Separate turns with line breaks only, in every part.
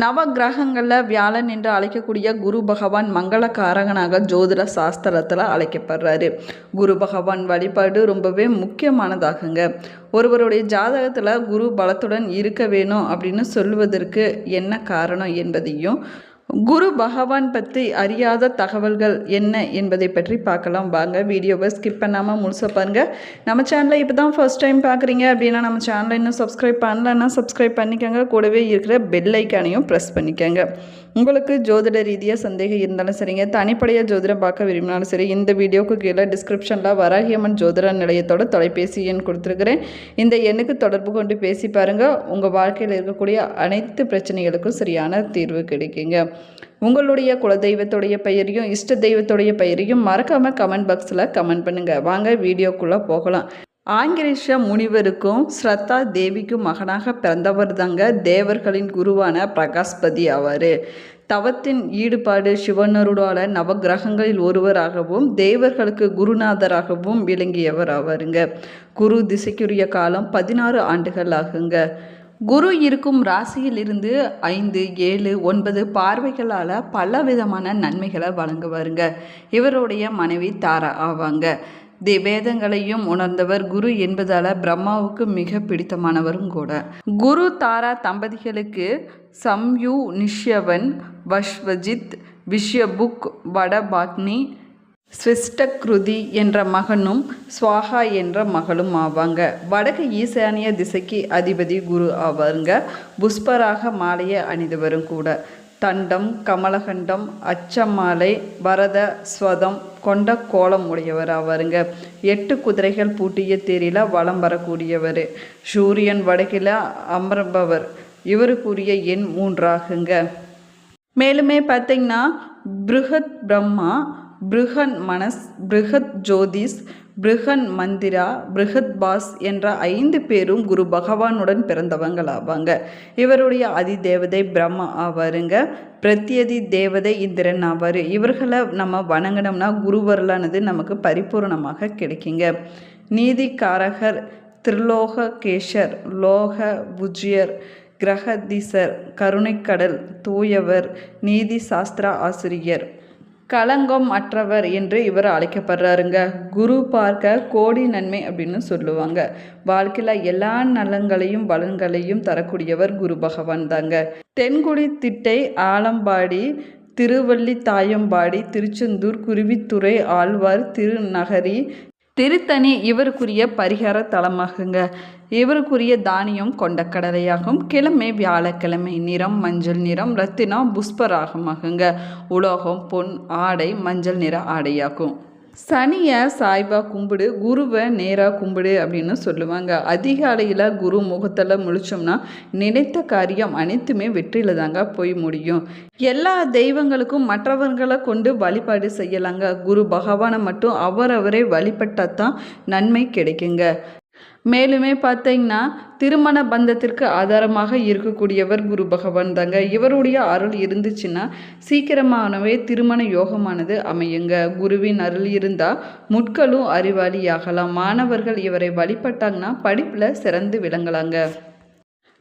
நவ கிரகங்களில் வியாழன் என்று அழைக்கக்கூடிய குரு பகவான் மங்களக்காரகனாக ஜோதிட சாஸ்திரத்தில் அழைக்கப்படுறாரு. குரு பகவான் வழிபாடு ரொம்பவே முக்கியமானதாகுங்க. ஒருவருடைய ஜாதகத்தில் குரு பலத்துடன் இருக்க வேணும் அப்படின்னு சொல்வதற்கு என்ன காரணம் என்பதையும் குரு பகவான் பற்றி அறியாத தகவல்கள் என்ன என்பதை பற்றி பார்க்கலாம். வாங்க வீடியோவை ஸ்கிப் பண்ணாமல் முழுசாக பாருங்கள் நம்ம சேனலை இப்போ தான் ஃபர்ஸ்ட் டைம் பார்க்குறீங்க அப்படின்னா நம்ம சேனலை இன்னும் சப்ஸ்கிரைப் பண்ணலன்னா சப்ஸ்கிரைப் பண்ணிக்கோங்க. கூடவே இருக்கிற பெல் ஐக்கானையும் ப்ரெஸ் பண்ணிக்கோங்க. உங்களுக்கு ஜோதிட ரீதியாக சந்தேகம் இருந்தாலும் சரிங்க. தனிப்படையாக ஜோதிடம் பார்க்க விரும்பினாலும் சரி இந்த வீடியோவுக்கு கீழே டிஸ்கிரிப்ஷனில் வராகியம்மன் ஜோதிட நிலையத்தோட தொலைபேசி எண் கொடுத்துருக்குறேன். இந்த எண்ணுக்கு தொடர்பு கொண்டு பேசி பாருங்கள் உங்கள் வாழ்க்கையில் இருக்கக்கூடிய அனைத்து பிரச்சனைகளுக்கும் சரியான தீர்வு கிடைக்குங்க. உங்களுடைய குலதெய்வத்துடைய பெயரையும் இஷ்ட தெய்வத்துடைய பெயரையும் மறக்காமல் கமெண்ட் பாக்ஸில் கமெண்ட் பண்ணுங்கள் வாங்க வீடியோக்குள்ளே போகலாம். ஆங்கிரேஷ முனிவருக்கும் ஸ்ரத்தா தேவிக்கும் மகனாக பிறந்தவர் தாங்க தேவர்களின் குருவான பிரகாஷ்பதி ஆவார் தவத்தின் ஈடுபாடு சிவனருடால நவகிரகங்களில் ஒருவராகவும் தேவர்களுக்கு குருநாதராகவும் விளங்கியவர் ஆவாருங்க குரு திசைக்குரிய காலம் பதினாறு ஆண்டுகள் ஆகுங்க. குரு இருக்கும் ராசியிலிருந்து ஐந்து ஏழு ஒன்பது பார்வைகளால் பல விதமான நன்மைகளை வழங்குவாருங்க. இவருடைய மனைவி தாரா ஆவாங்க. தி வேதங்களையும் உணர்ந்தவர் குரு என்பதால் பிரம்மாவுக்கு மிக பிடித்தமானவரும் கூட. குரு தாரா தம்பதிகளுக்கு சம்யு நிஷ்யவன் வஷ்வஜித் விஷ்யபுக் வடபாக்னி ஸ்விஷ்டக்ருதி என்ற மகனும் ஸ்வாகா என்ற மகளும் ஆவாங்க. வடக்கு ஈசானிய திசைக்கு அதிபதி குரு ஆவாருங்க. புஷ்பராக மாலையை அணிந்தவரும் கூட. தண்டம் கமலகண்டம் அச்சமாலை பரத ஸ்வதம் கொண்ட கோலம் உடையவர் ஆவாருங்க எட்டு குதிரைகள் பூட்டிய தேரில வலம் வரக்கூடியவர். சூரியன் வடக்கில் அமர்பவர். இவருக்குரிய எண் மூன்றாகுங்க. மேலுமே பார்த்தீங்கன்னா பிருகத் பிரம்மா பிருகன் மனஸ் பிருகத் ஜோதிஷ் பிருகன் மந்திரா பிருகத் பாஸ் என்ற ஐந்து பேரும் குரு பகவானுடன் பிறந்தவங்கள் ஆவாங்க இவருடைய அதி தேவதை பிரம்மா ஆவாருங்க. பிரத்யதி தேவதை இந்திரன் ஆவார். இவர்களை நம்ம வணங்கினோம்னா குருவரலானது நமக்கு பரிபூர்ணமாக கிடைக்குங்க. நீதிக்காரகர் திரிலோக கேஷர் லோக புஜியர் கிரகதீசர் கருணைக்கடல் தூயவர் நீதி சாஸ்திர ஆசிரியர் களங்கம் அற்றவர் என்று இவர் அழைக்கப்படுறாருங்க. குரு பார்க்க கோடி நன்மை அப்படின்னு சொல்லுவாங்க. வாழ்க்கையில் எல்லா நலங்களையும் பலன்களையும் தரக்கூடியவர் குரு பகவான் தாங்க. தென்குடி திட்டை ஆலம்பாடி திருவள்ளி தாயம்பாடி திருச்செந்தூர் குருவித்துறை ஆழ்வார் திருநகரி திருத்தணி இவருக்குரிய பரிகார தலமாகுங்க. இவருக்குரிய தானியம் கொண்ட கடலையாகும். கிழமை வியாழக்கிழமை நிறம் மஞ்சள் நிறம் ரத்தினம் புஷ்பராகமாகுங்க. உலோகம் பொன் ஆடை மஞ்சள் நிற ஆடையாகும். சனியை சாய்பா கும்பிடு குருவை நேராக கும்பிடு அப்படின்னு சொல்லுவாங்க. அதிகாலையில் குரு முகத்தில் முழிச்சோம்னா நினைத்த காரியம் அனைத்துமே வெற்றியில் தாங்க போய் முடியும். எல்லா தெய்வங்களுக்கும் மற்றவர்களை கொண்டு வழிபாடு செய்யலாங்க. குரு பகவானை மட்டும் அவரவரை வழிபட்டால் தான் நன்மை கிடைக்குங்க. மேலுமே பார்த்தீங்கன்னா திருமண பந்தத்திற்கு ஆதாரமாக இருக்கக்கூடியவர் குரு பகவான் தாங்க. இவருடைய அருள் இருந்துச்சுன்னா சீக்கிரமானவே திருமண யோகமானது அமையுங்க. குருவின் அருள் இருந்தால் முட்களும் அறிவாளியாகலாம். மாணவர்கள் இவரை வழிபட்டாங்கன்னா படிப்பில் சிறந்து விளங்கலாங்க.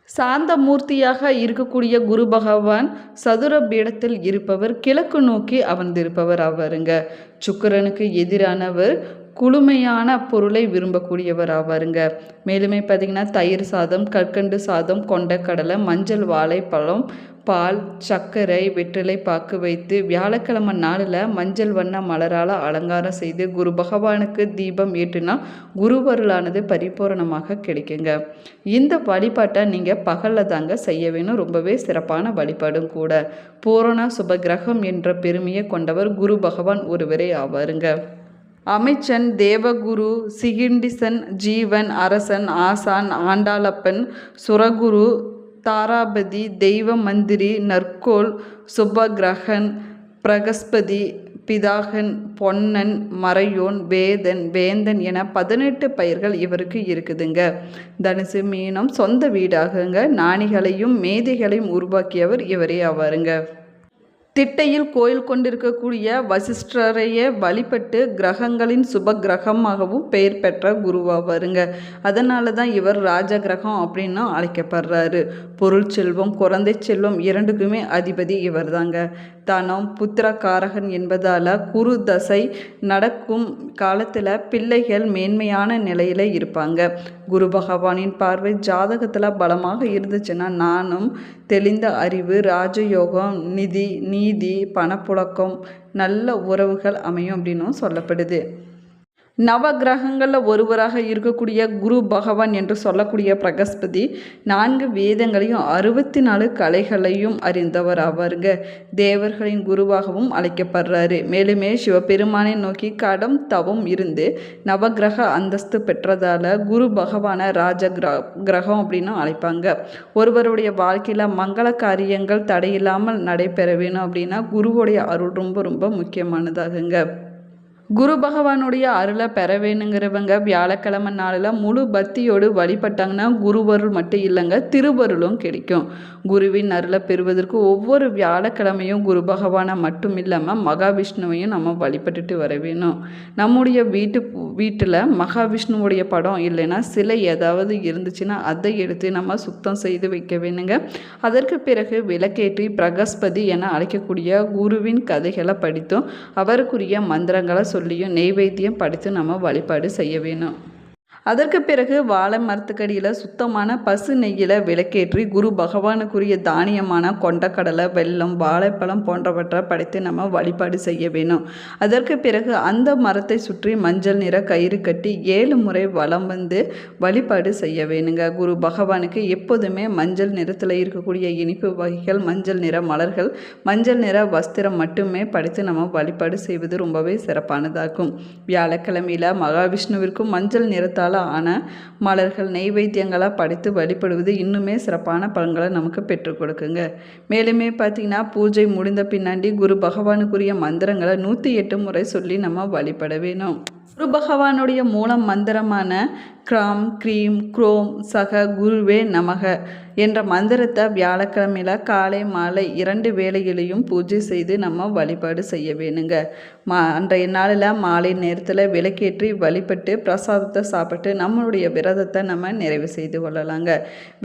சாந்த மூர்த்தியாக இருக்கக்கூடிய குரு பகவான் சதுர பீடத்தில் இருப்பவர் கிழக்கு நோக்கி அமர்ந்திருப்பவர் ஆவாருங்க. சுக்கரனுக்கு எதிரானவர் குளுமையான பொருளை விரும்பக்கூடியவர் ஆவாருங்க. மேலுமே பார்த்திங்கன்னா தயிர் சாதம் கற்கண்டு சாதம் கொண்ட கடலை மஞ்சள் வாழைப்பழம் பால் சர்க்கரை வெற்றிலை பாக்கு வைத்து வியாழக்கிழமை நாளில் மஞ்சள் வண்ண மலரால் அலங்காரம் செய்து குரு பகவானுக்கு தீபம் ஏற்றினா குருவருளானது பரிபூரணமாக கிடைக்குங்க. இந்த வழிபாட்டை நீங்கள் பகலில் தாங்க செய்ய வேணும். ரொம்பவே சிறப்பான வழிபாடும் கூட. பூரண சுபகிரகம் என்ற பெருமையை கொண்டவர் குரு பகவான் ஒருவரே ஆவாருங்க. அமைச்சன் தேவகுரு சிகிண்டிசன் ஜீவன் அரசன் ஆசான் ஆண்டாளப்பன் சுரகுரு தாராபதி தெய்வ மந்திரி நற்கோள் சுபகிரகன் பிரகஸ்பதி பிதாகன் பொன்னன் மறையோன் வேதன் வேந்தன் என பதினெட்டு பெயர்கள் இவருக்கு இருக்குதுங்க. தனுசு மீனம் சொந்த வீடாகுங்க. நாணிகளையும் மேதைகளையும் உருவாக்கியவர் இவரே ஆவாருங்க. திட்டையில் கோயில் கொண்டிருக்கக்கூடிய வசிஷ்டரையே வழிபட்டு கிரகங்களின் சுப கிரகமாகவும் பெயர் பெற்ற குருவாவாருங்க அதனால தான் இவர் ராஜ கிரகம் அப்படின்னு அழைக்கப்படுறாரு. பொருள் செல்வம் குழந்தை செல்வம் இரண்டுக்குமே அதிபதி இவர் தாங்க தனம் புத்திரக்காரகன் என்பதால் குரு தசை நடக்கும் காலத்தில் பிள்ளைகள் மேன்மையான நிலையில் இருப்பாங்க. குரு பகவானின் பார்வை ஜாதகத்தில் பலமாக இருந்துச்சுன்னா நானும் தெளிந்த அறிவு ராஜயோகம் நிதி நீதி பணப்புழக்கம் நல்ல உறவுகள் அமையும் அப்படின்னும் சொல்லப்படுது. நவ கிரகங்களில் ஒருவராக இருக்கக்கூடிய குரு பகவான் என்று சொல்லக்கூடிய பிரகஸ்பதி நான்கு வேதங்களையும் அறுபத்தி நாலு கலைகளையும் அறிந்தவர் ஆவாருங்க தேவர்களின் குருவாகவும் அழைக்கப்படுறாரு. மேலுமே சிவபெருமானை நோக்கி கடம் தவம் இருந்து நவகிரக அந்தஸ்து பெற்றதால குரு பகவானை ராஜ கிரகம் அப்படின்னு அழைப்பாங்க. ஒருவருடைய வாழ்க்கையில் மங்கள காரியங்கள் தடையில்லாமல் நடைபெற வேணும் அப்படின்னா குருவுடைய அருள் ரொம்ப ரொம்ப முக்கியமானதாகுங்க. குரு பகவானுடைய அருளை பெற வேணுங்கிறவங்க வியாழக்கிழமை நாளில் முழு பக்தியோடு வழிபட்டாங்கன்னா குருவருள் மட்டும் இல்லைங்க திருவருளும் கிடைக்கும். குருவின் அருளை பெறுவதற்கு ஒவ்வொரு வியாழக்கிழமையும் குரு பகவானை மட்டும் இல்லாமல் மகாவிஷ்ணுவையும் நம்ம வழிபட்டுட்டு வர வேணும். நம்முடைய வீட்டு வீட்டில் மகாவிஷ்ணுவுடைய படம் இல்லைன்னா சிலை ஏதாவது இருந்துச்சுன்னா அதை எடுத்து நம்ம சுத்தம் செய்து வைக்க வேணுங்க. அதற்கு பிறகு விளக்கேற்றி பிரகஸ்பதி என அழைக்கக்கூடிய குருவின் கதைகளை படித்தும் அவருக்குரிய மந்திரங்களை சொல்லியும் நெய்வேத்தியம் படித்து நம்ம வழிபாடு செய்ய வேணும். அதற்கு பிறகு வாழை மரத்துக்கடியில் சுத்தமான பசு நெய்யில் விளக்கேற்றி குரு பகவானுக்குரிய தானியமான கொண்டக்கடலை வெல்லம் வாழைப்பழம் போன்றவற்றை படைத்து நம்ம வழிபாடு செய்ய வேணும். அதற்கு பிறகு அந்த மரத்தை சுற்றி மஞ்சள் நிற கயிறு கட்டி ஏழு முறை வலம் வந்து வழிபாடு செய்ய வேணுங்க. குரு பகவானுக்கு எப்போதுமே மஞ்சள் நிறத்தில் இருக்கக்கூடிய இனிப்பு வகைகள் மஞ்சள் நிற மலர்கள் மஞ்சள் நிற வஸ்திரம் மட்டுமே படைத்து நம்ம வழிபாடு செய்வது ரொம்பவே சிறப்பானதாகும். வியாழக்கிழமையில் மகாவிஷ்ணுவிற்கும் மஞ்சள் நிறத்தால் ஆன மலர்கள் நெய்வேத்தியங்களாக படைத்து வழிபடுவது இன்னுமே சிறப்பான பலன்களை நமக்கு பெற்றுக் கொடுக்குங்க. மேலுமே பார்த்திங்கன்னா பூஜை முடிந்த பின்னாடி குரு பகவானுக்குரிய மந்திரங்களை நூற்றி எட்டு முறை சொல்லி நம்ம வழிபட வேணும். குரு பகவானுடைய மூலம் மந்திரமான கிராம் க்ரீம் குரோம் சக குருவே நமக என்ற மந்திரத்தை வியாழக்கிழமையில் காலை மாலை இரண்டு வேளையிலையும் பூஜை செய்து நம்ம வழிபாடு செய்ய வேணுங்க. மா அன்றைய நாளில் மாலை நேரத்தில் விளக்கேற்றி வழிபட்டு பிரசாதத்தை சாப்பிட்டு நம்மளுடைய விரதத்தை நம்ம நிறைவு செய்து கொள்ளலாங்க.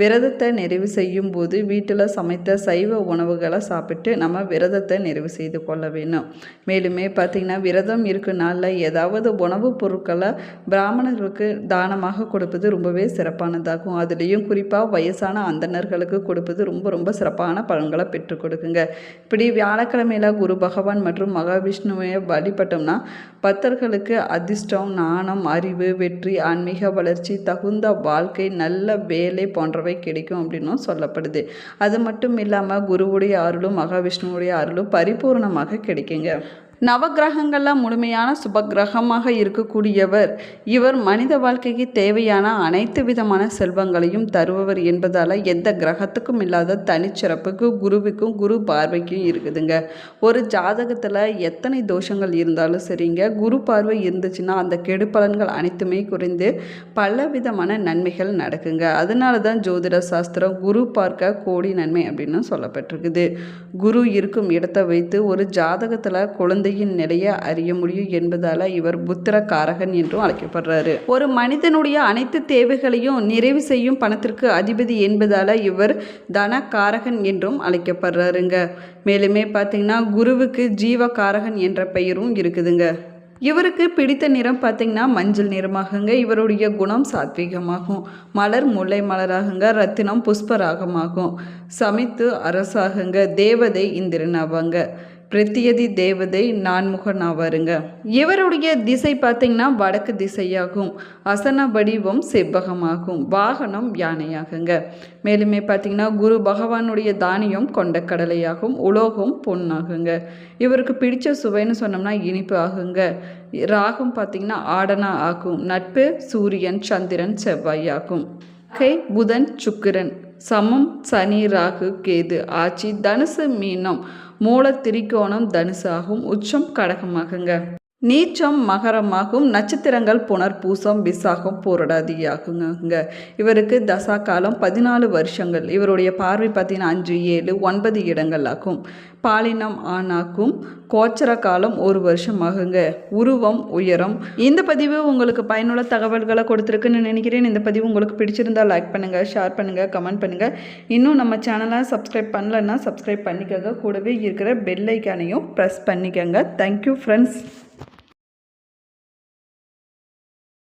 விரதத்தை நிறைவு செய்யும் போது வீட்டில் சமைத்த சைவ உணவுகளை சாப்பிட்டு நம்ம விரதத்தை நிறைவு செய்து கொள்ள வேணும். மேலுமே பார்த்திங்கன்னா விரதம் இருக்கும் நாளில் ஏதாவது உணவு உணவுப் பொருட்களை பிராமணர்களுக்கு தானமாக கொடுப்பது ரொம்பவே சிறப்பானதாகும். அதுலேயும் குறிப்பாக வயசான அந்தணர்களுக்கு கொடுப்பது ரொம்ப ரொம்ப சிறப்பான பலன்களை பெற்றுக் கொடுக்குங்க. இப்படி வியாழக்கிழமையில குரு பகவான் மற்றும் மகாவிஷ்ணுவை வழிபட்டோம்னா பக்தர்களுக்கு அதிர்ஷ்டம் நாணம் அறிவு வெற்றி ஆன்மீக வளர்ச்சி தகுந்த வாழ்க்கை நல்ல வேலை போன்றவை கிடைக்கும் அப்படின்னும் சொல்லப்படுது. அது மட்டும் இல்லாமல் குருவுடைய அருளும் மகாவிஷ்ணுவுடைய அருளும் பரிபூர்ணமாக கிடைக்குங்க. நவகிரகங்களில் முழுமையான சுபகிரகமாக இருக்கக்கூடியவர். இவர் மனித வாழ்க்கைக்கு தேவையான அனைத்து விதமான செல்வங்களையும் தருபவர் என்பதால் எந்த கிரகத்துக்கும் இல்லாத தனிச்சிறப்புக்கு குருவுக்கும் குரு பார்வைக்கும் இருக்குதுங்க. ஒரு ஜாதகத்தில் எத்தனை தோஷங்கள் இருந்தாலும் சரிங்க. குரு பார்வை இருந்துச்சுன்னா அந்த கெடு பலன்கள் அனைத்துமே குறைந்து பல விதமான நன்மைகள் நடக்குங்க. அதனால தான் ஜோதிட சாஸ்திரம் குரு பார்க்க கோடி நன்மை அப்படின்னு சொல்லப்பட்டிருக்குது. குரு இருக்கும் இடத்தை வைத்து ஒரு ஜாதகத்தில் குழந்தையின் நிலையை அறிய முடியும் என்பதால் இவர் புத்திர காரகன் என்றும் அழைக்கப்படுறாரு. ஒரு மனிதனுடைய அனைத்து தேவைகளையும் நிறைவு செய்யும் பணத்திற்கு அதிபதி என்பதால் இவர் தன காரகன் என்றும் அழைக்கப்படுறாருங்க. மேலுமே பார்த்தீங்கன்னா குருவுக்கு ஜீவ காரகன் என்ற பெயரும் இருக்குதுங்க. இவருக்கு பிடித்த நிறம் பார்த்திங்கன்னா மஞ்சள் நிறமாகுங்க. இவருடைய குணம் சாத்வீகமாகும். மலர் முல்லை மலராகுங்க. ரத்தினம் புஷ்பராகமாகும். சமித்து அரசாகுங்க. தேவதை இந்திரன் ஆவாங்க. பிரத்தியதி தேவதை நான்முகன் ஆவாருங்க இவருடைய திசை பார்த்தீங்கன்னா வடக்கு திசையாகும். அசன வடிவம் செவ்வகமாகும். வாகனம் யானையாகுங்க. மேலுமே பார்த்தீங்கன்னா குரு பகவானுடைய தானியம் கொண்ட கடலையாகும். உலோகம் பொன்னாகுங்க. இவருக்கு பிடிச்ச சுவைன்னு சொன்னோம்னா இனிப்பு ஆகுங்க. ராகம் பார்த்தீங்கன்னா ஆடனா ஆகும். நட்பு சூரியன் சந்திரன் செவ்வாய் ஆகும். கை புதன் சுக்கிரன். சமம் சனி ராகு கேது ஆட்சி தனுசு மீனம் மூல திரிகோணம் தனுசாகும் உச்சம் கடகமாகுங்க. நீச்சம் மகரமாகும் நட்சத்திரங்கள் புனர் பூசம் விசாகம் போராடாதியாகுங்க. இவருக்கு தசா காலம் பதினாலு வருஷங்கள். இவருடைய பார்வை பார்த்தீங்கன்னா அஞ்சு ஏழு ஒன்பது இடங்கள் ஆகும் பாலினம் ஆணாக்கும் கோச்சர காலம் ஒரு வருஷம் ஆகுங்க உருவம் உயரம். இந்த பதிவு உங்களுக்கு பயனுள்ள தகவல்களை கொடுத்துருக்குன்னு நினைக்கிறேன். இந்த பதிவு உங்களுக்கு பிடிச்சிருந்தா லைக் பண்ணுங்கள் ஷேர் பண்ணுங்கள் கமெண்ட் பண்ணுங்கள் இன்னும் நம்ம சேனலை சப்ஸ்கிரைப் பண்ணலன்னா சப்ஸ்கிரைப் பண்ணிக்கோங்க. கூடவே இருக்கிற பெல் ஐக்கானையும் ப்ரெஸ் பண்ணிக்கோங்க. Thank you friends